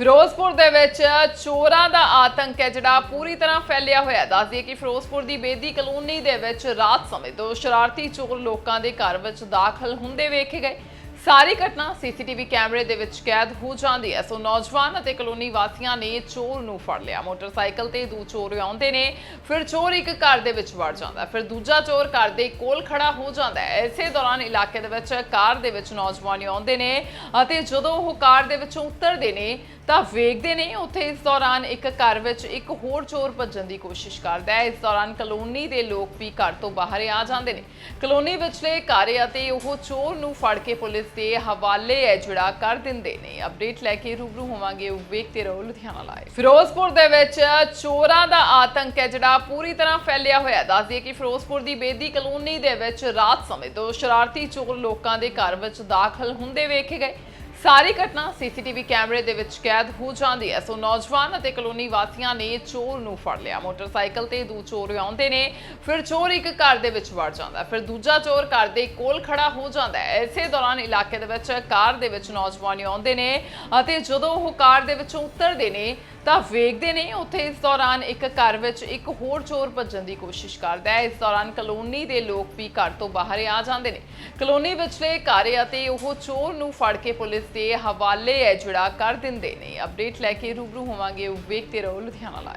ਫਿਰੋਜ਼ਪੁਰ ਦੇ ਵਿੱਚ ਚੋਰਾਂ ਦਾ ਆਤੰਕ ਹੈ, ਜਿਹੜਾ ਪੂਰੀ ਤਰ੍ਹਾਂ ਫੈਲਿਆ ਹੋਇਆ ਹੈ। ਦੱਸ ਦਈਏ ਕਿ ਫਿਰੋਜ਼ਪੁਰ ਦੀ ਬੇਦੀ ਕਲੋਨੀ ਦੇ ਵਿੱਚ ਰਾਤ ਸਮੇਂ ਦੋ ਸ਼ਰਾਰਤੀ ਚੋਰ ਲੋਕਾਂ ਦੇ ਘਰ ਵਿੱਚ ਦਾਖਲ ਹੁੰਦੇ ਵੇਖੇ ਗਏ ਸਾਰੀ ਘਟਨਾ ਸੀਸੀਟੀਵੀ ਕੈਮਰੇ ਦੇ ਵਿੱਚ ਕੈਦ ਹੋ ਜਾਂਦੀ ਹੈ। ਸੋ ਨੌਜਵਾਨ ਅਤੇ ਕਲੋਨੀ ਵਾਸੀਆਂ ਨੇ ਚੋਰ ਨੂੰ ਫੜ ਲਿਆ। ਮੋਟਰਸਾਈਕਲ ਤੇ ਦੋ ਚੋਰ ਆਉਂਦੇ ਨੇ, ਫਿਰ ਚੋਰ ਇੱਕ ਘਰ ਦੇ ਵਿੱਚ ਵੜ ਜਾਂਦਾ ਫਿਰ ਦੂਜਾ ਚੋਰ ਘਰ ਦੇ ਕੋਲ ਖੜਾ ਹੋ ਜਾਂਦਾ ਹੈ। ਇਸੇ ਦੌਰਾਨ ਇਲਾਕੇ ਦੇ ਵਿੱਚ ਕਾਰ ਦੇ ਵਿੱਚ ਨੌਜਵਾਨ ਆਉਂਦੇ ਨੇ ਅਤੇ ਜਦੋਂ ਉਹ ਕਾਰ ਦੇ ਵਿੱਚੋਂ ਉਤਰਦੇ ਨੇ, ਤਾਂ ਵੇਖਦੇ ਨੇ ਉੱਥੇ ਇਸ ਦੌਰਾਨ ਇੱਕ ਘਰ ਵਿੱਚ ਇੱਕ ਹੋਰ ਚੋਰ ਭੱਜਣ ਦੀ ਕੋਸ਼ਿਸ਼ ਕਰਦਾ ਹੈ। ਇਸ ਦੌਰਾਨ ਕਲੋਨੀ ਦੇ ਲੋਕ ਵੀ ਘਰ ਤੋਂ ਬਾਹਰ ਆ ਜਾਂਦੇ ਨੇ। ਕਲੋਨੀ ਵਿਚਲੇ ਘਰ ਅਤੇ ਉਹ ਚੋਰ ਨੂੰ ਫੜ ਕੇ ਪੁਲਿਸ ਦੇ ਹਵਾਲੇ ਹੈ ਜਿਹੜਾ ਕਰ ਦਿੰਦੇ ਨੇ। ਅਪਡੇਟ ਲੈ ਕੇ ਰੂਬਰੂ ਹੋਵਾਂਗੇ, ਉਹ ਵੇਖਦੇ ਰਹੋ ਲੁਧਿਆਣਾ ਲਾਈਵ ਫਿਰੋਜ਼ਪੁਰ ਦੇ ਵਿੱਚ ਚੋਰਾਂ ਦਾ ਆਤੰਕ ਹੈ, ਜਿਹੜਾ ਪੂਰੀ ਤਰ੍ਹਾਂ ਫੈਲਿਆ ਹੋਇਆ ਹੈ। ਦੱਸ ਦਈਏ ਕਿ ਫਿਰੋਜ਼ਪੁਰ ਦੀ ਬੇਦੀ ਕਲੋਨੀ ਦੇ ਵਿੱਚ ਰਾਤ ਸਮੇਂ ਤੋਂ ਸ਼ਰਾਰਤੀ ਚੋਰ ਲੋਕਾਂ ਦੇ ਘਰ ਵਿੱਚ ਦਾਖਲ ਹੁੰਦੇ ਵੇਖੇ ਗਏ। ਸਾਰੀ ਘਟਨਾ ਸੀਸੀਟੀਵੀ ਕੈਮਰੇ ਦੇ ਵਿੱਚ ਕੈਦ ਹੋ ਜਾਂਦੀ ਹੈ। ਸੋ ਨੌਜਵਾਨ ਅਤੇ ਕਲੋਨੀ ਵਾਸੀਆਂ ਨੇ ਚੋਰ ਨੂੰ ਫੜ ਲਿਆ। ਮੋਟਰਸਾਈਕਲ ਤੇ ਦੋ ਚੋਰ ਆਉਂਦੇ ਨੇ, ਫਿਰ ਚੋਰ ਇੱਕ ਘਰ ਦੇ ਵਿੱਚ ਵੜ ਜਾਂਦਾ, ਫਿਰ ਦੂਜਾ ਚੋਰ ਘਰ ਦੇ ਕੋਲ ਖੜਾ ਹੋ ਜਾਂਦਾ ਹੈ। ਇਸੇ ਦੌਰਾਨ ਇਲਾਕੇ ਦੇ ਵਿੱਚ ਕਾਰ ਦੇ ਵਿੱਚ ਨੌਜਵਾਨ ਆਉਂਦੇ ਨੇ ਅਤੇ ਜਦੋਂ ਉਹ ਕਾਰ ਦੇ ਵਿੱਚੋਂ ਉਤਰਦੇ ਨੇ, ਤਾਂ ਵੇਖਦੇ ਨੇ, ਉੱਥੇ ਇਸ ਦੌਰਾਨ ਇੱਕ ਘਰ ਵਿੱਚ ਇੱਕ ਹੋਰ ਚੋਰ ਭੱਜਣ ਦੀ ਕੋਸ਼ਿਸ਼ ਕਰਦਾ ਹੈ। ਇਸ ਦੌਰਾਨ ਕਲੋਨੀ ਦੇ ਲੋਕ ਵੀ ਘਰ ਤੋਂ ਬਾਹਰ ਆ ਜਾਂਦੇ ਨੇ। ਕਲੋਨੀ ਵਿਚਲੇ ਘਰ ਅਤੇ ਉਹ ਚੋਰ ਨੂੰ ਫੜ ਕੇ ਪੁਲਿਸ ਦੇ ਹਵਾਲੇ ਹੈ ਜਿਹੜਾ ਕਰ ਦਿੰਦੇ ਨੇ। ਅਪਡੇਟ ਲੈ ਕੇ ਰੂਬਰੂ ਹੋਵਾਂਗੇ ਉਹ ਵੇਖਦੇ ਰਹੋ ਲੁਧਿਆਣਾ ਲਾਈਵ